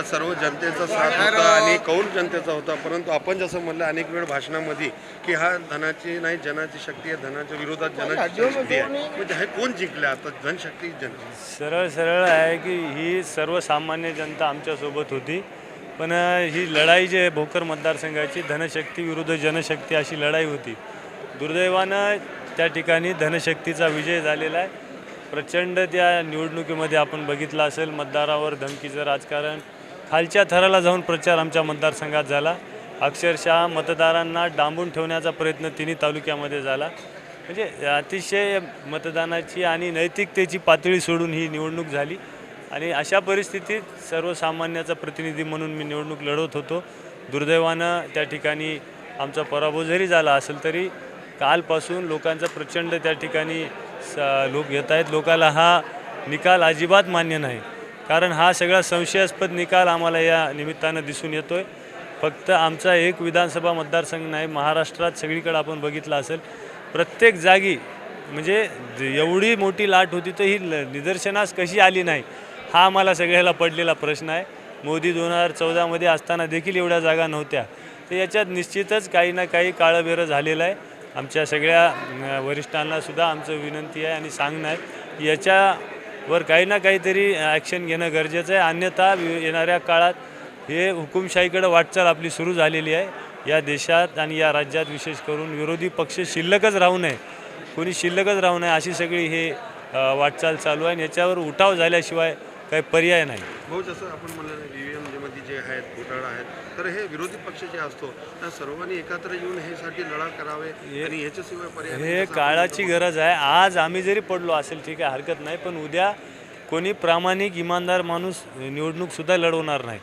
हा सर्व जनतेचा साथ होता आणि कौल जनतेचा होता. परंतु आपण जसं म्हणलं अनेक वेळ भाषणामध्ये की हा धनाची नाही जनाची शक्ती आहे धनाच्या विरोधात जनाची शक्ती आहे. म्हणजे हे कोण जिंकले? आता जनशक्ती जन सरळ सरळ आहे की ही सर्वसामान्य जनता आमच्यासोबत होती. पण ही लढाई जी आहे भोकर मतदारसंघाची धनशक्ती विरुद्ध जनशक्ती अशी लढाई होती. दुर्दैवानं त्या ठिकाणी धनशक्तीचा विजय झालेला आहे. प्रचंड त्या निवडणुकीमध्ये आपण बघितलं असेल मतदारावर धमकीचं राजकारण खालच्या थराला जाऊन प्रचार आमच्या मतदारसंघात झाला. अक्षरशः मतदारांना डांबून ठेवण्याचा प्रयत्न तिन्ही तालुक्यामध्ये झाला. म्हणजे अतिशय मतदानाची आणि नैतिकतेची पातळी सोडून ही निवडणूक झाली. आणि अशा परिस्थितीत सर्वसामान्याचा प्रतिनिधी म्हणून मी निवडणूक लढवत होतो. दुर्दैवानं त्या ठिकाणी आमचा पराभव जरी झाला असेल तरी कालपासून लोकांचा प्रचंड त्या ठिकाणी स लोक येत आहेत. लोकाला हा निकाल अजिबात मान्य नाही. कारण हा सगळा संशयास्पद निकाल आम्हाला या निमित्तानं दिसून येतो आहे फक्त आमचा एक विधानसभा मतदारसंघ नाही महाराष्ट्रात सगळीकडे आपण बघितलं असेल. प्रत्येक जागी म्हणजे एवढी मोठी लाट होती तर ही ल- निदर्शनास कशी आली नाही हा आम्हाला सगळ्याला पडलेला प्रश्न आहे. मोदी दोन हजार चौदामध्ये असताना देखील एवढ्या जागा नव्हत्या. तर याच्यात निश्चितच काही ना काही काळबेरं झालेलं आहे. आमच्या सगळ्या वरिष्ठांनासुद्धा आमचं विनंती आहे आणि सांगणं आहे. याच्या वर काही ना काहीतरी ॲक्शन घेणं गरजेचं आहे. अन्यथा वि- येणाऱ्या काळात हे हुकुमशाहीकडे वाटचाल आपली सुरू झालेली आहे. या देशात आणि या राज्यात विशेष करून विरोधी पक्ष शिल्लकच राहू नये. कोणी शिल्लकच राहू नये अशी सगळी हे वाटचाल चालू आहे आणि याच्यावर उठाव झाल्याशिवाय काही पर्याय नाही. भाऊ जसं आपण म्हणलं व्ही व्ही एम जे आहेत घोटाळा आहेत तर हे विरोधी पक्ष जे असतो त्या सर्वांनी एकत्र येऊन हे साठी लढा करावे आणि ह्याच्याशिवाय पर्याय. हे काळाची गरज आहे. आज आम्ही जरी पडलो असेल ठीक आहे हरकत नाही पण उद्या कोणी प्रामाणिक इमानदार माणूस निवडणूकसुद्धा लढवणार नाही.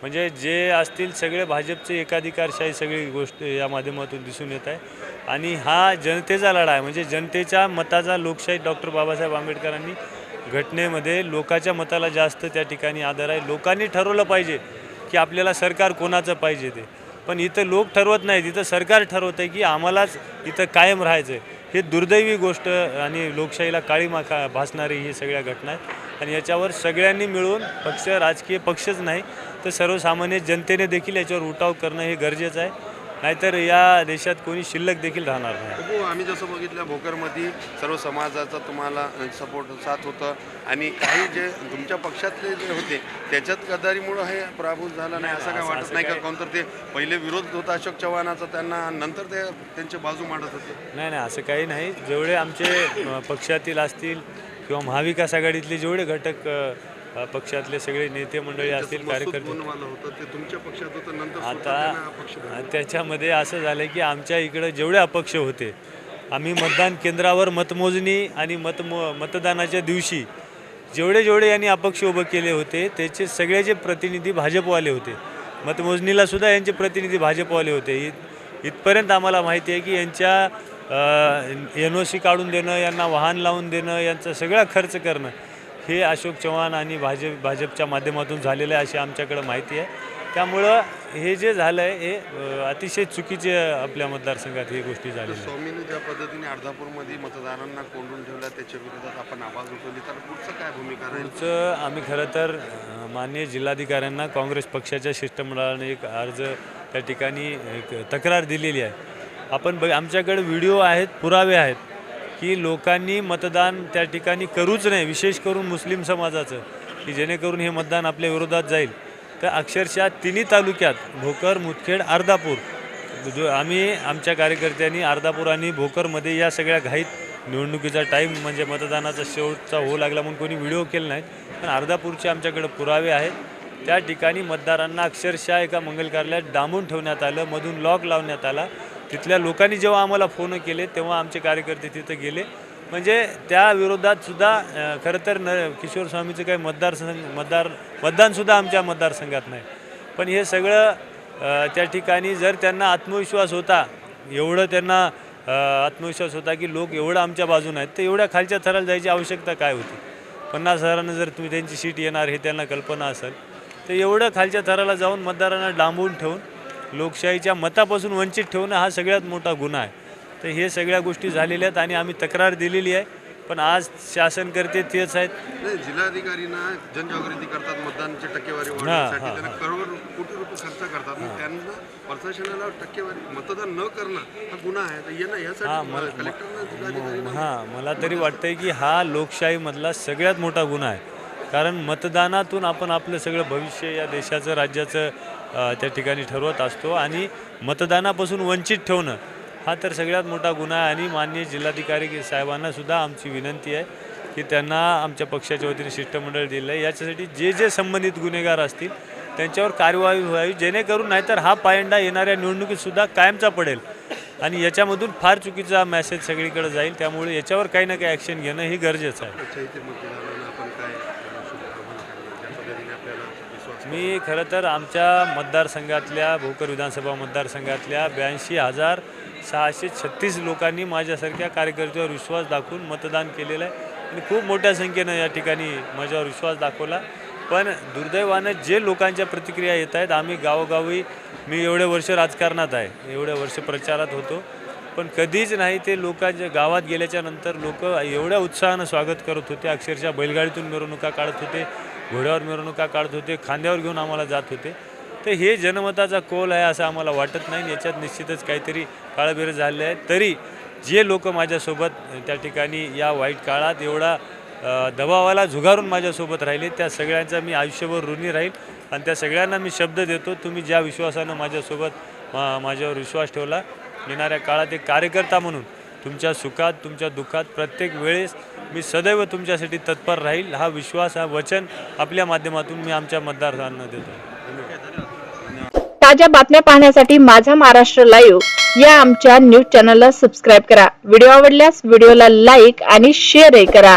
म्हणजे जे असतील सगळे भाजपचे एकाधिकारशाही सगळी गोष्ट या माध्यमातून दिसून येत आहे. आणि हा जनतेचा लढा आहे. म्हणजे जनतेच्या मताचा लोकशाही डॉक्टर बाबासाहेब आंबेडकरांनी घटनेमध्ये लोकाच्या मताला जास्त त्या ठिकाणी आदर आहे. लोकांनी ठरवलं पाहिजे की आपल्याला सरकार कोणाचं पाहिजे ते. पण इथं लोक ठरवत नाहीत इथं सरकार ठरवत आहे की आम्हालाच इथं कायम राहायचं आहे हे दुर्दैवी गोष्ट आणि लोकशाहीला काळीमा माखा भासणारी ही सगळ्या घटना आहेत. आणि याच्यावर सगळ्यांनी मिळून पक्ष राजकीय पक्षच नाही तर सर्वसामान्य जनतेने देखील याच्यावर उठाव करणं हे गरजेचं आहे. नाहीतर या देशात कोणी शिल्लक देखील राहणार नाही. हो आम्ही जसं बघितलं भोकरमध्ये सर्व समाजाचा तुम्हाला सपोर्ट साथ होतं. आणि काही जे तुमच्या पक्षातले जे होते त्याच्यात गद्दारीमुळं हे पराभूत झाला नाही असं काय वाटत नाही का? कोणतर ते पहिले विरोध होता अशोक चव्हाणाचा त्यांना नंतर ते त्यांची बाजू मांडत होते. नाही नाही असं काही नाही. जेवढे आमचे पक्षातील असतील किंवा महाविकास आघाडीतले जेवढे घटक पक्षातले सगळे नेते मंडळी असतील कार्यकर्ते. आता. त्याच्यामध्ये असं झालं की आमच्या इकडं जेवढे अपक्ष होते आम्ही मतदान केंद्रावर मतमोजणी आणि मतमो मतदानाच्या दिवशी जेवढे जेवढे यांनी अपक्ष उभं केले होते त्याचे सगळ्याचे प्रतिनिधी भाजपवाले होते. मतमोजणीला सुद्धा यांचे प्रतिनिधी भाजपवाले होते. इत इथपर्यंत आम्हाला माहिती आहे की यांच्या एन ओ सी काढून देणं यांना वाहन लावून देणं यांचा सगळा खर्च करणं हे अशोक चव्हाण आणि भाजप भाजपच्या माध्यमातून झालेलं आहे अशी आमच्याकडं माहिती आहे. त्यामुळं हे जे झालं आहे हे अतिशय चुकीचे आपल्या मतदारसंघात ही गोष्टी आहेत. स्वामींनी ज्या पद्धतीने अर्धापूरमध्ये मतदारांना कोंडून ठेवलं त्याच्या विरोधात आपण आवाज उठवली. तर पुढचं काय भूमिका पुढचं आम्ही खरं तर माननीय जिल्हाधिकाऱ्यांना काँग्रेस पक्षाच्या शिष्टमंडळाने एक अर्ज त्या ठिकाणी एक तक्रार दिलेली आहे. आपण बघ आमच्याकडे व्हिडिओ आहेत पुरावे आहेत. की लोकांनी मतदान त्या ठिकाणी करूच नाही विशेष करून मुस्लिम समाजाचं की जेणेकरून हे मतदान आपल्या विरोधात जाईल. तर अक्षरशः तिन्ही तालुक्यात भोकर मुदखेड अर्धापूर जो आम्ही आमच्या कार्यकर्त्यांनी अर्धापूर आणि भोकरमध्ये या सगळ्या घाईत निवडणुकीचा टाईम म्हणजे मतदानाचा शेवटचा होऊ लागला म्हणून कोणी व्हिडिओ केला नाही. पण अर्धापूरचे आमच्याकडे पुरावे आहेत. त्या ठिकाणी मतदारांना अक्षरशः एका मंगल कार्यालयात डांबून ठेवण्यात आलं मधून लॉक लावण्यात आला. तिथल्या लोकांनी जेव्हा आम्हाला फोन केले तेव्हा आमचे कार्यकर्ते तिथं गेले. म्हणजे त्या विरोधात सुद्धा खरं तर न किशोर स्वामीचं काही मतदारसंघ मतदार मतदानसुद्धा आमच्या मतदारसंघात नाही. पण हे सगळं त्या ठिकाणी जर त्यांना आत्मविश्वास होता एवढं त्यांना आत्मविश्वास होता की लोक एवढं आमच्या बाजून आहेत तर एवढ्या खालच्या थराला जायची आवश्यकता काय होती? पन्नास हजारानं जर तुम्ही त्यांची सीट येणार हे त्यांना कल्पना असेल तर एवढं खालच्या थराला जाऊन मतदारांना डांबवून ठेवून लोकशाहीच्या मतापासून वंचित ठेवणं हा सगळ्यात मोठा गुन्हा आहे. तर हे सगळ्या गोष्टी झालेल्या आहेत आणि आम्ही तक्रार दिलेली आहे. पण आज शासन करते तेच आहेत. नाही जिल्हाधिकारींना जनजागृती करतात मतदानाची टक्केवारी हा, वाढवण्यासाठी. त्यांना करोड कोटी रुपये खर्च करतात. मग त्यांना प्रशासनाला टक्केवारी मतदान न करणं हा गुन्हा आहे. तर यांना यासाठी कलेक्टरना हां मला तरी वाटतंय की हा लोकशाहीमधला सगळ्यात मोठा गुन्हा आहे. कारण मतदानातून आपण आपलं सगळं भविष्य या देशाचं राज्याचं त्या ठिकाणी ठरवत असतो आणि मतदानापासून वंचित ठेवणं हा तर सगळ्यात मोठा गुन्हा आहे आणि माननीय जिल्हाधिकारी साहेबांनासुद्धा आमची विनंती आहे की त्यांना आमच्या पक्षाच्या वतीने शिष्टमंडळ दिलं आहे. याच्यासाठी जे जे संबंधित गुन्हेगार असतील त्यांच्यावर कार्यवाही व्हावी जेणेकरून नाहीतर हा पायंडा येणाऱ्या निवडणुकीतसुद्धा कायमचा पडेल. आणि याच्यामधून फार चुकीचा मेसेज सगळीकडे जाईल त्यामुळे याच्यावर काही ना काही ॲक्शन घेणं हे गरजेचं आहे अच्छा इथे मतदारांना आपण काय अ, शुभकामना करणार ज्या पद्धतीने आपल्याला विश्वास मी खरं तर आमच्या मतदारसंघातल्या भोकर विधानसभा मतदारसंघातल्या ब्याऐंशी हजार सहाशे छत्तीस लोकांनी माझ्यासारख्या कार्यकर्त्यावर विश्वास दाखवून मतदान केलेलं आहे. आणि खूप मोठ्या संख्येनं या ठिकाणी माझ्यावर विश्वास दाखवला. पण दुर्दैवानं जे लोकांच्या प्रतिक्रिया येत आहेत आम्ही गावोगावी मी एवढे वर्ष राजकारणात आहे एवढे वर्ष प्रचारात होतो. पण कधीच नाही ते लोकांच्या गावात गेल्याच्यानंतर लोक एवढ्या उत्साहानं स्वागत करत होते अक्षरशः बैलगाडीतून मिरवणुका काढत होते. घोड्यावर मिरवणुका काढत होते खांद्यावर घेऊन आम्हाला जात होते. तर हे जनमताचा कोल आहे असं आम्हाला वाटत नाही. याच्यात निश्चितच काहीतरी काळबेर झाले आहे तरी जे लोक माझ्यासोबत त्या ठिकाणी या वाईट काळात एवढा दबावाला झुगारून माझ्यासोबत राहिले त्या सगळ्यांचा मी आयुष्यभर ऋणी राहील आणि त्या सगळ्यांना मी शब्द देतो तुम्ही ज्या विश्वासानं माझ्यासोबत मा माझ्यावर विश्वास ठेवला येणाऱ्या काळात एक कार्यकर्ता म्हणून तुमच्या सुखात तुमच्या दुःखात प्रत्येक वेळेस मी सदैव तुमच्यासाठी तत्पर राहील. हा विश्वास हा वचन आपल्या माध्यमातून मी आमच्या मतदारांना देतो. ताज्या बातम्या पाहण्यासाठी माझा महाराष्ट्र लाईव्ह या आमच्या न्यूज चॅनलला सबस्क्राईब करा. व्हिडिओ आवडल्यास व्हिडिओला लाईक आणि शेअरही करा.